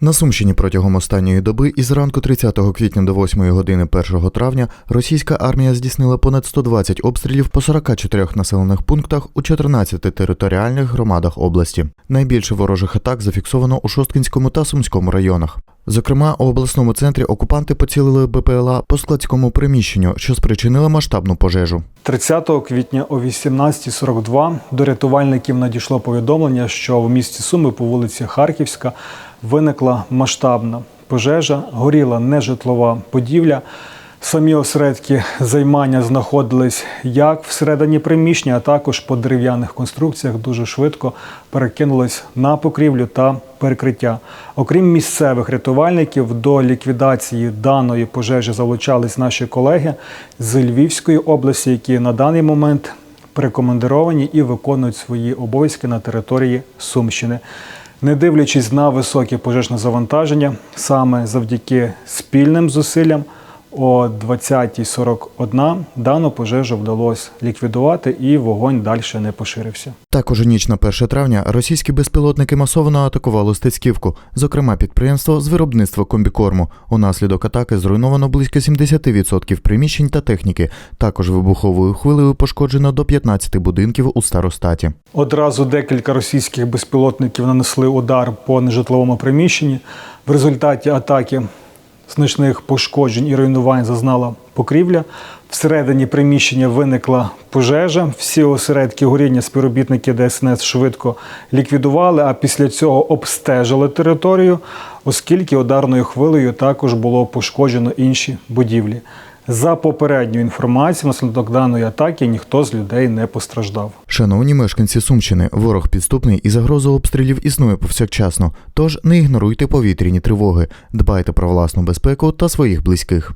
На Сумщині протягом останньої доби із ранку 30 квітня до 8 години 1 травня російська армія здійснила понад 120 обстрілів по 44 населених пунктах у 14 територіальних громадах області. Найбільше ворожих атак зафіксовано у Шосткинському та Сумському районах. Зокрема, у обласному центрі окупанти поцілили БПЛА по складському приміщенню, що спричинило масштабну пожежу. 30 квітня о 18.42 до рятувальників надійшло повідомлення, що в місті Суми по вулиці Харківська виникла масштабна пожежа, горіла нежитлова будівля. Самі осередки займання знаходились як всередині приміщення, а також по дерев'яних конструкціях дуже швидко перекинулись на покрівлю та перекриття. Окрім місцевих рятувальників, до ліквідації даної пожежі залучались наші колеги з Львівської області, які на даний момент прикомандировані і виконують свої обов'язки на території Сумщини. Не дивлячись на високе пожежне завантаження, саме завдяки спільним зусиллям о 20.41 дану пожежу вдалося ліквідувати і вогонь далі не поширився. Також у ніч на 1 травня російські безпілотники масово атакували Стецьківку, зокрема підприємство з виробництва комбікорму. Унаслідок атаки зруйновано близько 70% приміщень та техніки. Також вибуховою хвилею пошкоджено до 15 будинків у старостаті. Одразу декілька російських безпілотників нанесли удар по нежитловому приміщенні. В результаті атаки значних пошкоджень і руйнувань зазнала покрівля. Всередині приміщення виникла пожежа. Всі осередки горіння співробітники ДСНС швидко ліквідували, а після цього обстежили територію, оскільки ударною хвилею також було пошкоджено інші будівлі. За попередньою інформацією, наслідок даної атаки ніхто з людей не постраждав. Шановні мешканці Сумщини, ворог підступний і загроза обстрілів існує повсякчасно. Тож не ігноруйте повітряні тривоги, дбайте про власну безпеку та своїх близьких.